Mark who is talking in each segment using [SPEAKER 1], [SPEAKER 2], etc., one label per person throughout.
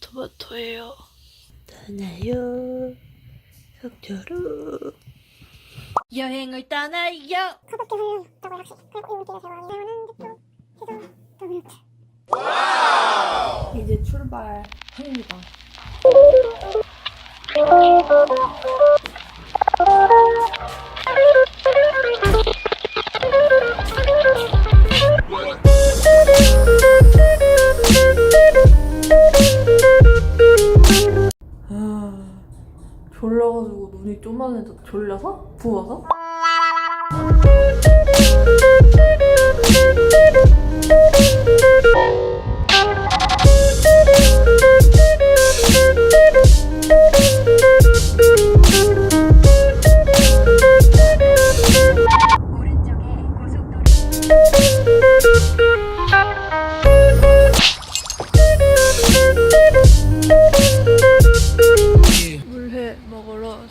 [SPEAKER 1] 토마토예요. 떠나요. 속초로. 여행을 떠나요.
[SPEAKER 2] 가볍게 역시 그리고 이제
[SPEAKER 1] 출발합니다. 졸려가지고 눈이 쪼만해져 졸려서? 부어서?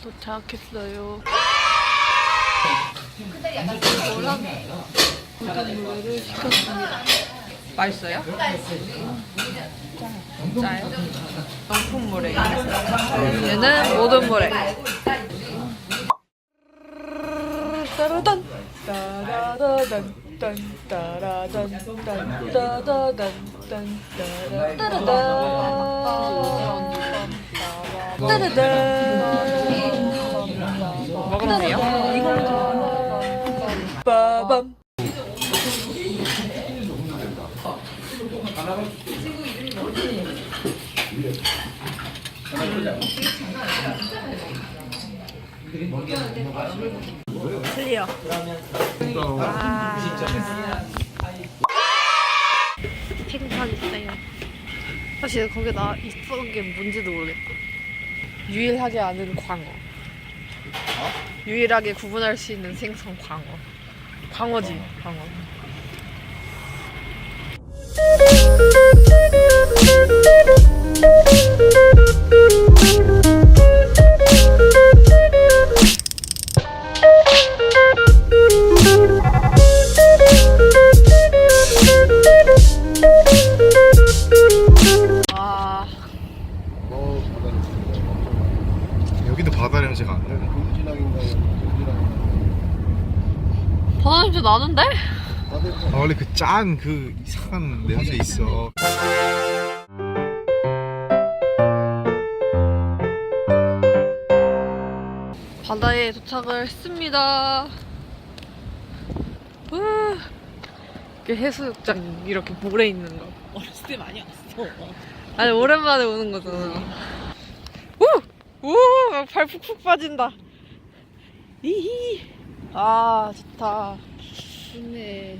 [SPEAKER 1] 도착했어요. 모든 물회를 시켰습니다. 맛있어요? 짜요? 명품 물회. 얘는 모든 물회. 따라단 따라다단 딴 따라단 딴 따다단 딴 따라다단 따라단 먹으면 돼요? 빠밤 클리어 와 있어요 사실 거기 나 있었던 게 뭔지도 모르겠다 유일하게 아는 광어. 유일하게 구분할 수 있는 생선 광어. 광어지 광어
[SPEAKER 3] 바다 냄새
[SPEAKER 1] 나는데?
[SPEAKER 3] 아, 원래 그 짠 그 이상한 냄새 있어.
[SPEAKER 1] 바다에 도착을 했습니다. 우, 이게 해수욕장 이렇게 모래 있는 거.
[SPEAKER 4] 어렸을 때 많이 왔어.
[SPEAKER 1] 아니 오랜만에 오는 거잖아. 우! 우! 막발 푹푹 빠진다. 이히. 아 좋다.
[SPEAKER 4] 좋네.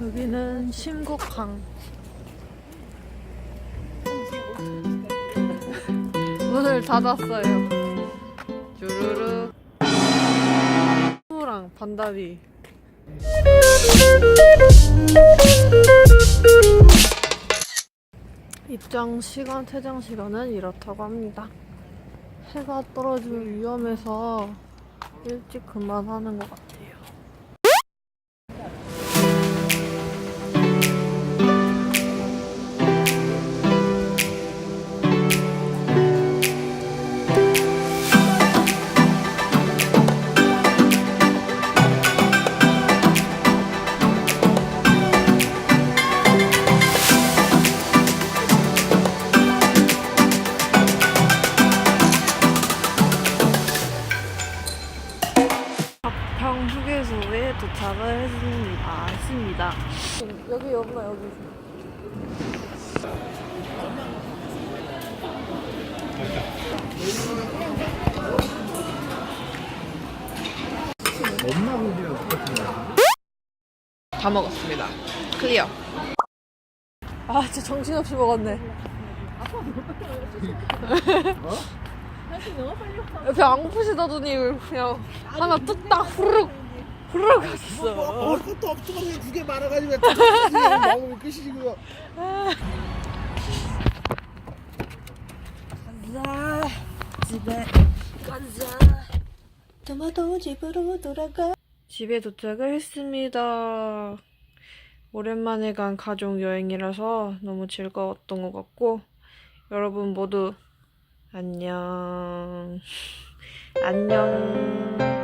[SPEAKER 1] 여기는 심곡항. 문을 닫았어요. 주르륵. 후랑 반다리. 입장 시간, 퇴장 시간은 이렇다고 합니다. 해가 떨어지면 위험해서 일찍 그만하는 것 같아요. 했습니다. 여기 엄마 여기.
[SPEAKER 3] 엄마 고기랑 똑같은 거야.
[SPEAKER 1] 다 먹었습니다. 클리어. 아, 진짜 정신없이 먹었네. 옆에 안 고프시다더니 그냥 하나 뚝딱 후루룩 후루룩 갔어.
[SPEAKER 3] 먹을 것도 없지만 그냥 두개 말아가지고 먹으면 끝이지 그거.
[SPEAKER 1] 가자 집에. 가자 토마토 집으로 돌아가. 집에 도착을 했습니다. 오랜만에 간 가족 여행이라서 너무 즐거웠던 것 같고 여러분 모두 안녕. 안녕